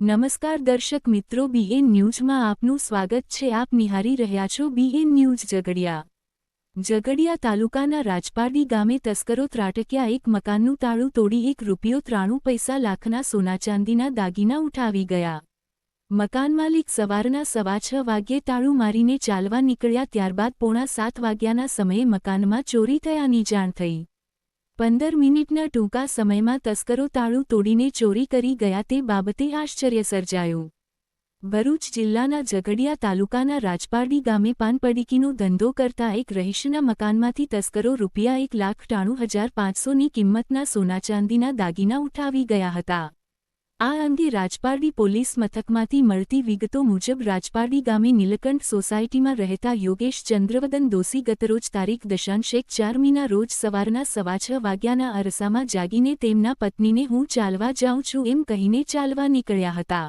નમસ્કાર દર્શક મિત્રો બીએન ન્યૂઝમાં આપનું સ્વાગત છે. આપ નિહારી રહ્યા છો બીએન ન્યૂઝ ઝઘડિયા. ઝઘડિયા તાલુકાના રાજપારડી ગામે તસ્કરો ત્રાટક્યા. એક મકાનનું તાળું તોડી એક રૂપિયો ત્રાણું પૈસા લાખના સોના ચાંદીના દાગીના ઉઠાવી ગયા. મકાન માલિક સવારના સવા છ વાગ્યે તાળું મારીને ચાલવા નીકળ્યા. ત્યારબાદ પોણા સાત વાગ્યાના સમયે મકાનમાં ચોરી થયાની જાણ થઈ. પંદર મિનિટના ટૂંકા સમયમાં તસ્કરો તાળું તોડીને ચોરી કરી ગયા તે બાબતે આશ્ચર્ય સર્જાયું. ભરૂચ જિલ્લાના ઝઘડિયા તાલુકાના રાજપારડી ગામે પાનપડીકીનો ધંધો કરતા એક રહીશના મકાનમાંથી તસ્કરો રૂપિયા એક લાખ ટાણું હજાર પાંચસોની કિંમતના સોના ચાંદીના દાગીના ઉઠાવી ગયા હતા. આ અંગે રાજપારડી પોલીસ મથકમાંથી મળતી વિગતો મુજબ રાજપારડી ગામે નીલકંઠ સોસાયટીમાં રહેતા યોગેશ ચંદ્રવદન દોશી ગતરોજ તારીખ દશાંશેક ચાર મીના રોજ સવારના સવા છ વાગ્યાના અરસામાં જાગીને તેમના પત્નીને હું ચાલવા જાઉં છું એમ કહીને ચાલવા નીકળ્યા હતા.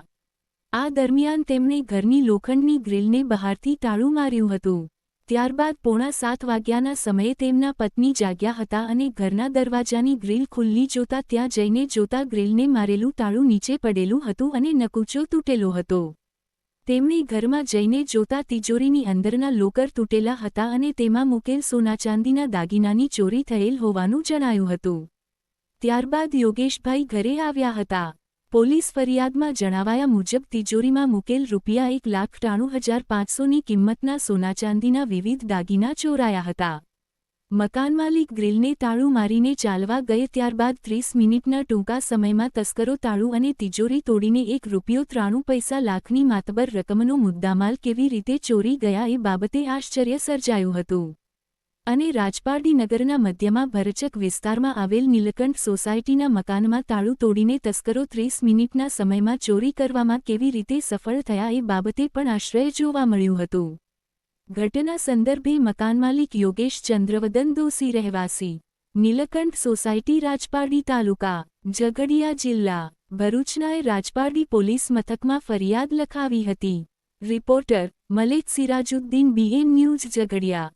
આ દરમિયાન તેમણે ઘરની લોખંડની ગ્રીલને બહારથી તાળું માર્યું હતું. ત્યારબાદ પોણા સાત વાગ્યાના સમયે તેમના પત્ની જાગ્યા હતા અને ઘરના દરવાજાની ગ્રીલ ખુલ્લી જોતા ત્યાં જઈને જોતા ગ્રીલને મારેલું તાળું નીચે પડેલું હતું અને નકુચો તૂટેલો હતો. તેમણે ઘરમાં જઈને જોતા તિજોરીની અંદરના લોકર તૂટેલા હતા અને તેમાં મૂકેલ સોના ચાંદીના દાગીનાની ચોરી થયેલ હોવાનું જણાયું હતું. ત્યારબાદ યોગેશભાઈ ઘરે આવ્યા હતા. પોલીસ ફરિયાદમાં જણાવાયા મુજબ તિજોરીમાં મૂકેલ રૂપિયા એક લાખ ટાણું હજાર પાંચસોની કિંમતના સોના ચાંદીના વિવિધ દાગીના ચોરાયા હતા. મકાન માલિક ગ્રીલને તાળું મારીને ચાલવા ગયે ત્યારબાદ ત્રીસ મિનિટના ટૂંકા સમયમાં તસ્કરો તાળું અને તિજોરી તોડીને એક રૂપિયો ત્રાણું પૈસા લાખની માતબર રકમનો મુદ્દામાલ કેવી રીતે ચોરી ગયા એ બાબતે આશ્ચર્ય સર્જાયું હતું. અને રાજપારડી નગરના મધ્યમાં ભરચક વિસ્તારમાં આવેલ નીલકંઠ સોસાયટીના મકાનમાં તાળું તોડીને તસ્કરો ત્રીસ મિનિટના સમયમાં ચોરી કરવામાં કેવી રીતે સફળ થયા એ બાબતે પણ આશ્રય જોવા મળ્યું હતું. ઘટના સંદર્ભે મકાનમાલિક યોગેશ ચંદ્રવદન દોશી રહેવાસી. નીલકંઠ સોસાયટી રાજપારડી તાલુકા, ઝઘડિયા જિલ્લા ભરૂચનાએ રાજપારડી પોલીસ મથકમાં ફરિયાદ લખાવી હતી. Reporter Malek Sirajuddin, BN news, Jhagadia.